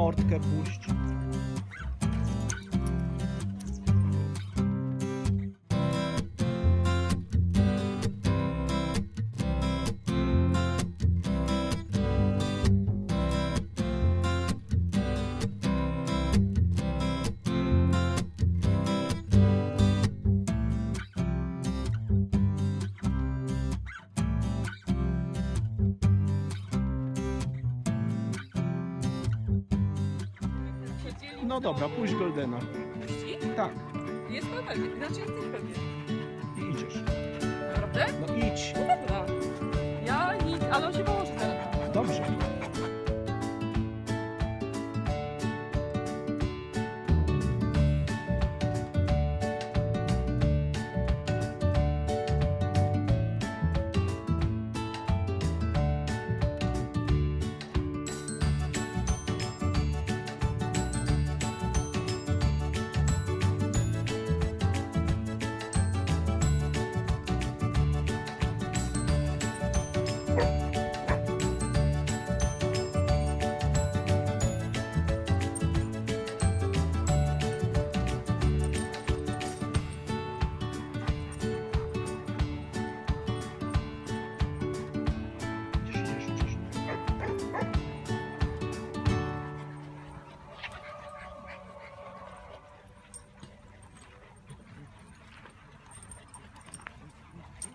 mordkę puść. No dobra, puść Goldena. Tak, Jest pan pewien, znaczy jesteś pewien. i idziesz. Naprawdę? No idź. No dobra. Ja nic, ale on się położy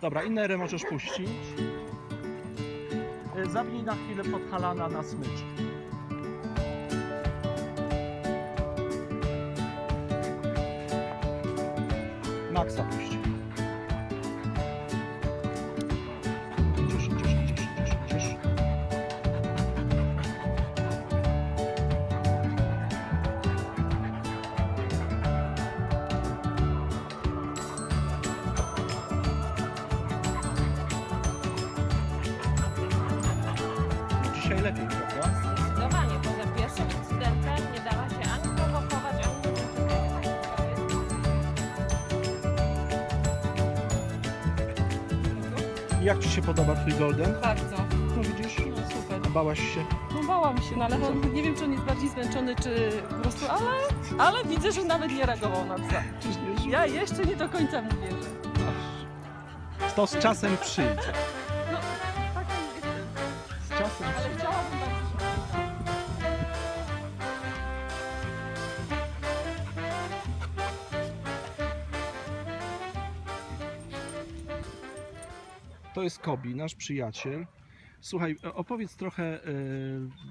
Dobra, innerę możesz puścić. Y, Zabnij na chwilę pod halana na smycz. Maxa puść. Dzisiaj lepiej, prawda? Zdecydowanie, poza pierwszym incydentem nie dała się ani prowokować, ani nic Jak Ci się podoba Twój Golden? Bardzo. No widzisz, No super. bałaś się. No bałam się, no ale on, nie wiem czy on jest bardziej zmęczony, czy po prostu, ale, ale widzę, że nawet nie reagował na psa. Czyż nie? Ja jeszcze nie do końca mu wierzę. To z czasem przyjdzie. To jest Kobi, nasz przyjaciel. Słuchaj, e, opowiedz trochę, e,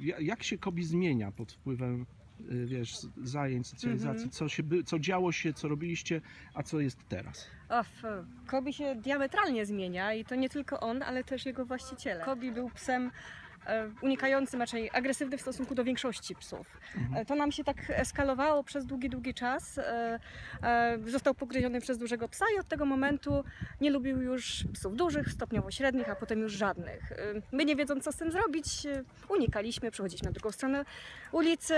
ja- jak się Kobi zmienia pod wpływem e, wiesz, zajęć, socjalizacji, Mhm. co, się, by- co działo się, co robiliście, a co jest teraz. O, f- Kobi się diametralnie zmienia i to nie tylko on, ale też jego właściciele. Kobi był psem unikającym, raczej agresywny w stosunku do większości psów. Mhm. E, To nam się tak eskalowało przez długi, długi czas. E, e, Został pogryziony przez dużego psa i od tego momentu nie lubił już psów dużych, stopniowo średnich, a potem już żadnych. E, My nie wiedząc co z tym zrobić, e, unikaliśmy, przechodziliśmy na drugą stronę ulicy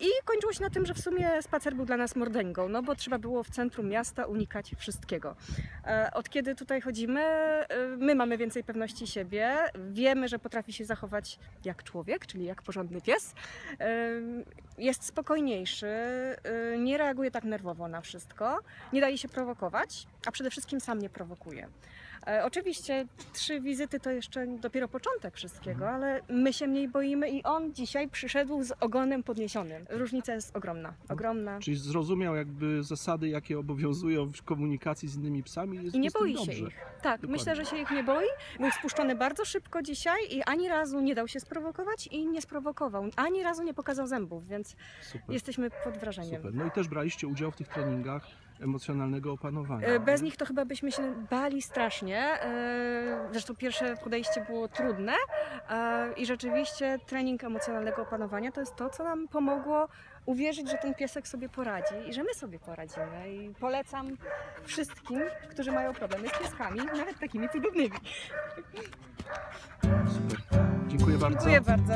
i kończyło się na tym, że w sumie spacer był dla nas mordęgą, no bo trzeba było w centrum miasta unikać wszystkiego. E, Od kiedy tutaj chodzimy, e, my mamy więcej pewności siebie, wiemy, że potrafi się zachować jak człowiek, czyli jak porządny pies. Jest spokojniejszy, e, nie reaguje tak nerwowo na wszystko, nie daje się prowokować, a przede wszystkim sam nie prowokuje. E, Oczywiście trzy wizyty to jeszcze dopiero początek wszystkiego, ale my się mniej boimy i on dzisiaj przyszedł z ogonem podniesionym. Różnica jest ogromna, ogromna. Czyli zrozumiał jakby zasady, jakie obowiązują w komunikacji z innymi psami. Jest, I nie boi się dobrze. ich. Tak, Dokładnie. myślę, że się ich nie boi. Był spuszczony bardzo szybko dzisiaj i ani razu nie dał się sprowokować i nie sprowokował. Ani razu nie pokazał zębów, więc Super. jesteśmy pod wrażeniem. Super. No i też braliście udział w tych treningach emocjonalnego opanowania. E, Bez nich to chyba byśmy się bali strasznie. E, Zresztą pierwsze podejście było trudne e, i rzeczywiście trening emocjonalnego opanowania to jest to, co nam pomogło uwierzyć, że ten piesek sobie poradzi i że my sobie poradzimy. I polecam wszystkim, którzy mają problemy z pieskami, nawet takimi cudownymi. Super. Dziękuję bardzo. Dziękuję bardzo.